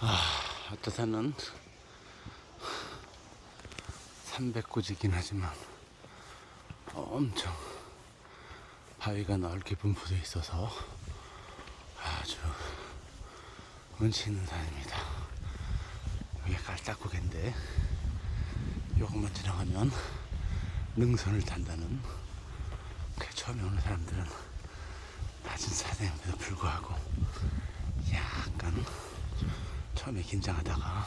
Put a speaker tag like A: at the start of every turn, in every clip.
A: 아, 어떠사는 300고지긴 하지만 엄청 바위가 넓게 분포되어 있어서 아주 운치 있는 산입니다. 여기 깔딱고개인데 요것만 지나가면 능선을 탄다는 그 처음에 오는 사람들은 낮은 산임에도 불구하고 약간 처음에 긴장하다가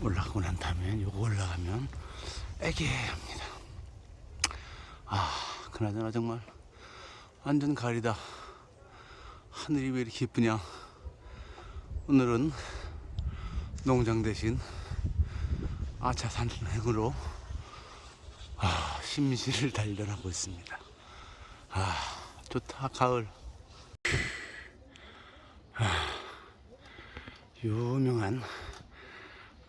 A: 올라가고 난 다음에 요거 올라가면 애기합니다. 아, 그나저나 정말 완전 가을이다. 하늘이 왜 이렇게 이쁘냐. 오늘은 농장 대신 아차 산 행으로 아, 심시를 단련하고 있습니다. 아, 좋다, 가을. 아, 유명한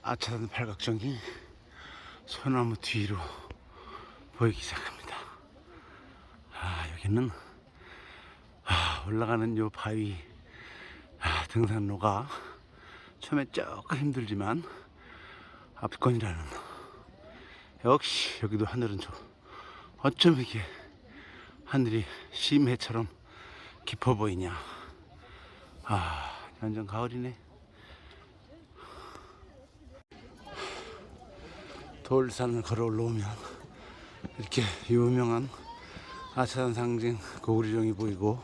A: 아차산 팔각정이 소나무 뒤로 보이기 시작합니다. 아, 여기는 아, 올라가는 요 바위 아, 등산로가 처음에 조금 힘들지만 압권이라는 역시 여기도 하늘은 좋 어쩜 이게 하늘이 심해처럼 깊어 보이냐 아 완전 가을이네 돌산을 걸어 올라오면 이렇게 유명한 아차산 상징 고구리정이 보이고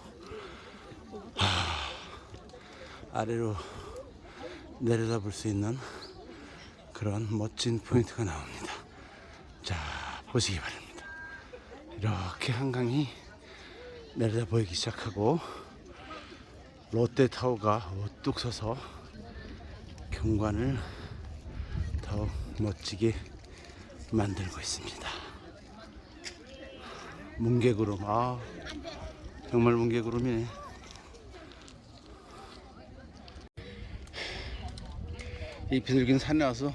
A: 아, 아래로 내려다 볼 수 있는 그런 멋진 포인트가 나옵니다. 자 보시기 바랍니다. 이렇게 한강이 내려다 보이기 시작하고 롯데타워가 우뚝 서서 경관을 더 멋지게 만들고 있습니다. 뭉게구름, 아 정말 뭉게구름이네. 이 비둘기는 산에 와서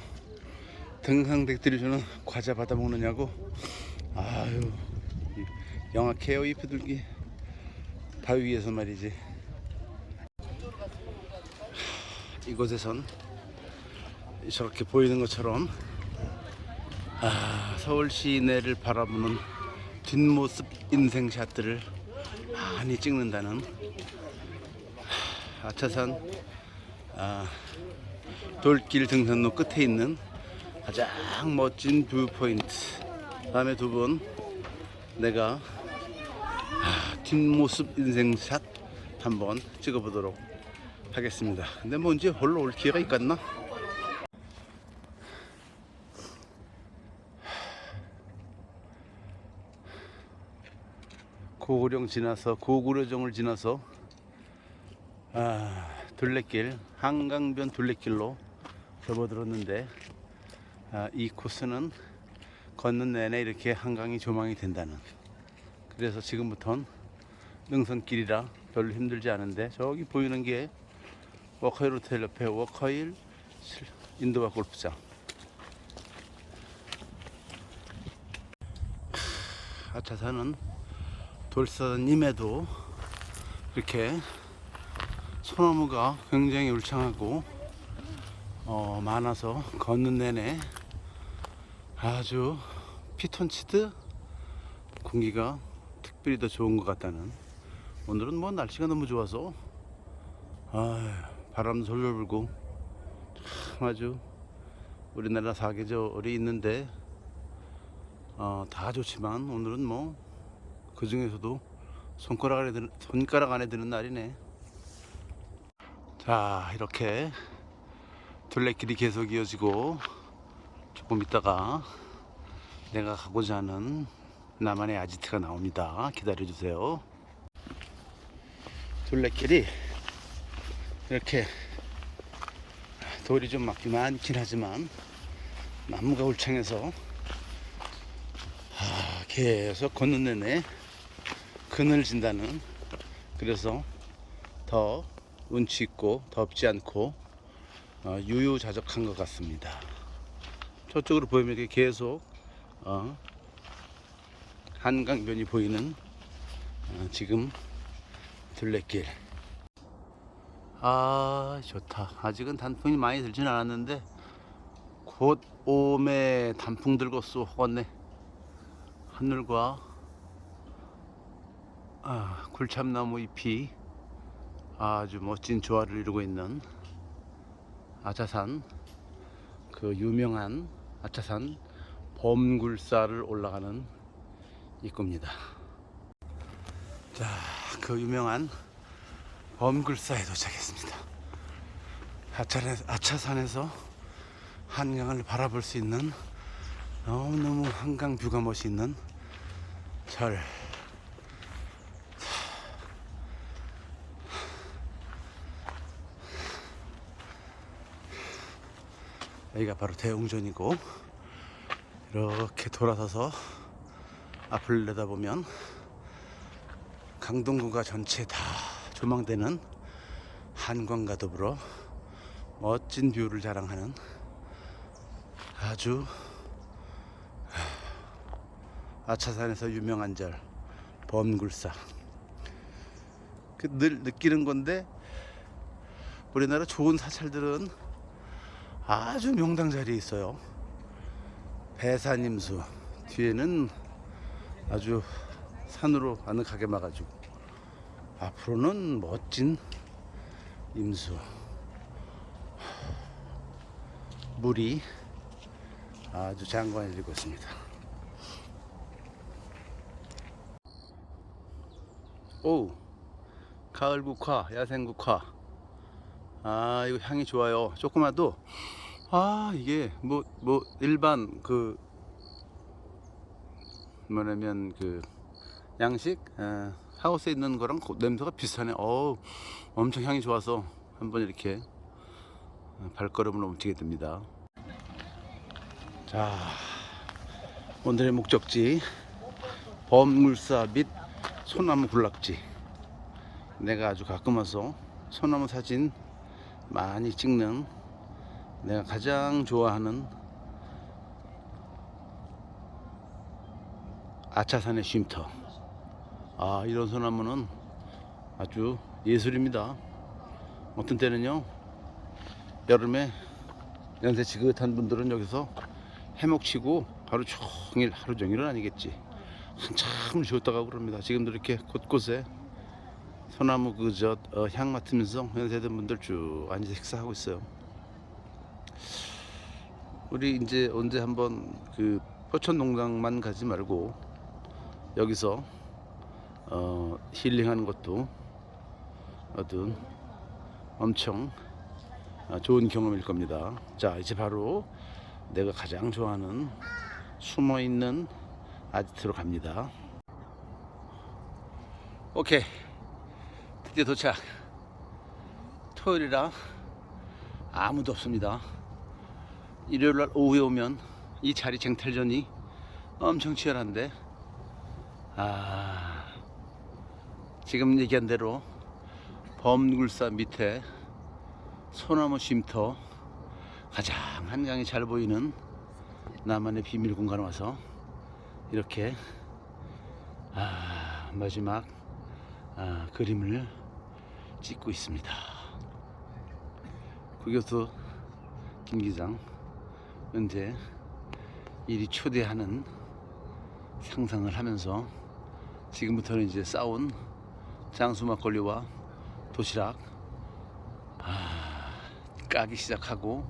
A: 등산객들이 주는 과자 받아 먹느냐고. 아유 이- 영악해요 이 비둘기. 바위 위에서 말이지. 이곳에선 저렇게 보이는 것처럼 아, 서울 시내를 바라보는 뒷모습 인생샷들을 많이 찍는다는 하, 아차산 아, 돌길 등산로 끝에 있는 가장 멋진 뷰 포인트. 다음에 두 분 내가 아, 뒷모습 인생샷 한번 찍어보도록 하겠습니다. 근데 뭐 이제 홀로 올 기회가 있겠나? 고구령 지나서 고구려정을 지나서 아, 둘레길 한강변 둘레길로 접어들었는데 아, 이 코스는 걷는 내내 이렇게 한강이 조망이 된다는 그래서 지금부터는 능선길이라 별로 힘들지 않은데 저기 보이는 게 워커힐 호텔 옆에 워커힐 실- 인도바 골프장. 아차산은 돌산임에도 이렇게 소나무가 굉장히 울창하고 어, 많아서 걷는 내내 아주 피톤치드 공기가 특별히 더 좋은 것 같다는 오늘은 뭐 날씨가 너무 좋아서 아 바람도 솔솔 불고 참 아주 우리나라 사계절이 있는데 어, 다 좋지만 오늘은 뭐 그 중에서도 손가락 안에 드는, 손가락 안에 드는 날이네. 자, 이렇게 둘레길이 계속 이어지고 조금 있다가 내가 가고자 하는 나만의 아지트가 나옵니다. 기다려 주세요. 둘레길이 이렇게 돌이 좀 많긴 많긴 하지만 나무가 울창해서 아, 계속 걷는 내내 그늘진다는 그래서 더 운치 있고 덥지 않고 어, 유유자적한 것 같습니다. 저쪽으로 보이면 계속 어, 한강변이 보이는 어, 지금 둘레길. 아 좋다. 아직은 단풍이 많이 들진 않았는데 곧 오메 단풍 들고 쏘 허겄네. 하늘과 아, 굴참나무 잎이 아주 멋진 조화를 이루고 있는 아차산 그 유명한 아차산 범굴사를 올라가는 입구입니다. 자, 그 유명한 범굴사에 도착했습니다. 아차산에서, 아차산에서 한강을 바라볼 수 있는 너무너무 한강 뷰가 멋있는 절. 여기가 바로 대웅전이고 이렇게 돌아서서 앞을 내다보면 강동구가 전체 다 조망되는 한강과 더불어 멋진 뷰를 자랑하는 아주 아차산에서 유명한 절 범굴사 그늘 느끼는 건데 우리나라 좋은 사찰들은 아주 명당 자리에 있어요. 배산임수 뒤에는 아주 산으로 아늑하게 막아주고 앞으로는 멋진 임수. 물이 아주 장관해지고 있습니다. 오 가을 국화 야생 국화. 아 이거 향이 좋아요. 조그마도? 아 이게 뭐뭐 일반 그 뭐냐면 그 양식? 에, 하우스에 있는 거랑 고- 냄새가 비슷하네. 어우 엄청 향이 좋아서 한번 이렇게 어, 발걸음을 옮기게 됩니다. 자 오늘의 목적지 범물사 및 소나무 군락지. 내가 아주 가끔 와서 소나무 사진 많이 찍는 내가 가장 좋아하는 아차산의 쉼터. 아, 이런 소나무는 아주 예술입니다. 어떤 때는요, 여름에 연세 지긋한 분들은 여기서 해먹 치고 하루 종일, 하루 종일은 아니겠지. 한참을 쉬었다가 그럽니다. 지금도 이렇게 곳곳에 소나무 그저 어, 향 맡으면서 연세된 분들 쭉 앉아 식사하고 있어요. 우리 이제 언제 한번 그 포천 농장만 가지 말고 여기서 어, 힐링하는 것도 어떤 엄청 어, 좋은 경험일 겁니다. 자 이제 바로 내가 가장 좋아하는 숨어 있는 아지트로 갑니다. 오케이. 드디어 도착. 토요일이라 아무도 없습니다. 일요일 날 오후에 오면 이 자리 쟁탈전이 엄청 치열한데, 아, 지금 얘기한 대로 범굴사 밑에 소나무 쉼터 가장 한강이 잘 보이는 나만의 비밀 공간 와서 이렇게 아, 마지막 아, 그림을 찍고 있습니다. 국교수 김 기장 현재 일이 초대하는 상상을 하면서 지금부터는 이제 싸운 장수 막걸리와 도시락 아, 까기 시작하고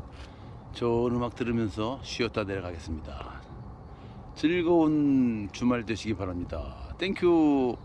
A: 좋은 음악 들으면서 쉬었다 내려가겠습니다. 즐거운 주말 되시기 바랍니다. 땡큐.